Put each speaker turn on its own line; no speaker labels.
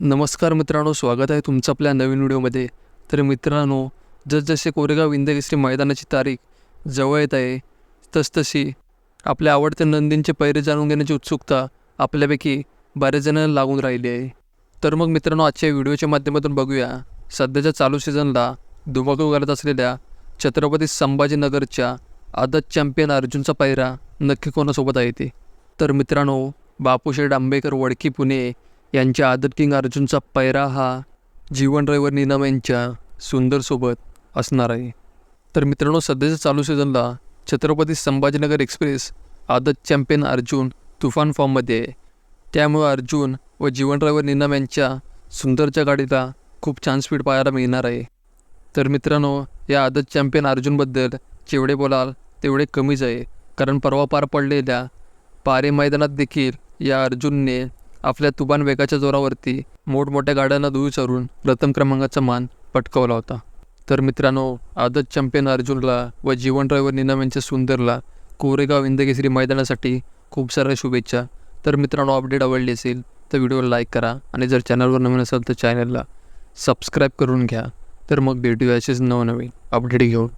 नमस्कार मित्रांनो स्वागत आहे तुमचं आपल्या नवीन व्हिडिओमध्ये. तर मित्रांनो जसजसे कोरेगाव इंदकेसरी मैदानाची तारीख जवळ येत आहे तसतशी आपल्या आवडत्या नंदींचे पैरे जाणून घेण्याची उत्सुकता आपल्यापैकी बऱ्याच जणांना लागून राहिली आहे. तर मग मित्रांनो आजच्या व्हिडिओच्या माध्यमातून बघूया सध्याच्या चालू सीझनला धुमाकूळ घालत असलेल्या छत्रपती संभाजीनगरच्या आदत चॅम्पियन अर्जुनचा पैरा नक्की कोणासोबत आहे ते? तर मित्रांनो बापूशेठ आंबेकर वडकी पुणे यांच्या आदत किंग अर्जुनचा पैरा हा जीवन ड्रायव्हर निनाम यांच्या सुंदरसोबत असणार आहे. तर मित्रांनो सध्याच्या चालू सीझनला छत्रपती संभाजीनगर एक्सप्रेस आदत चॅम्पियन अर्जुन तुफान फॉर्ममध्ये आहे. त्यामुळे अर्जुन व जीवन ड्रायव्हर निनाम यांच्या सुंदरच्या गाडीला खूप छान स्पीड पाहायला मिळणार आहे. तर मित्रांनो या आदत चॅम्पियन अर्जुनबद्दल जेवढे बोलाल तेवढे कमीच आहे. कारण परवा पार पडलेल्या पारे मैदानात देखील या अर्जुनने आपल्या तुबान वेगाच्या जोरावरती मोठमोठ्या गाड्यांना दूर चरून प्रथम क्रमांकाचा मान पटकवला होता. तर मित्रांनो आदत चॅम्पियन अर्जुनला व जीवन ड्रायव्हर निनाम यांच्या सुंदरला कोरेगाव इंदकेसरी मैदानासाठी खूप साऱ्या शुभेच्छा. तर मित्रांनो अपडेट आवडली असेल तर व्हिडिओला लाईक करा आणि जर चॅनलवर नवीन असेल तर चॅनलला सबस्क्राईब करून घ्या. तर मग भेटूया असेच नवनवीन अपडेट घेऊन.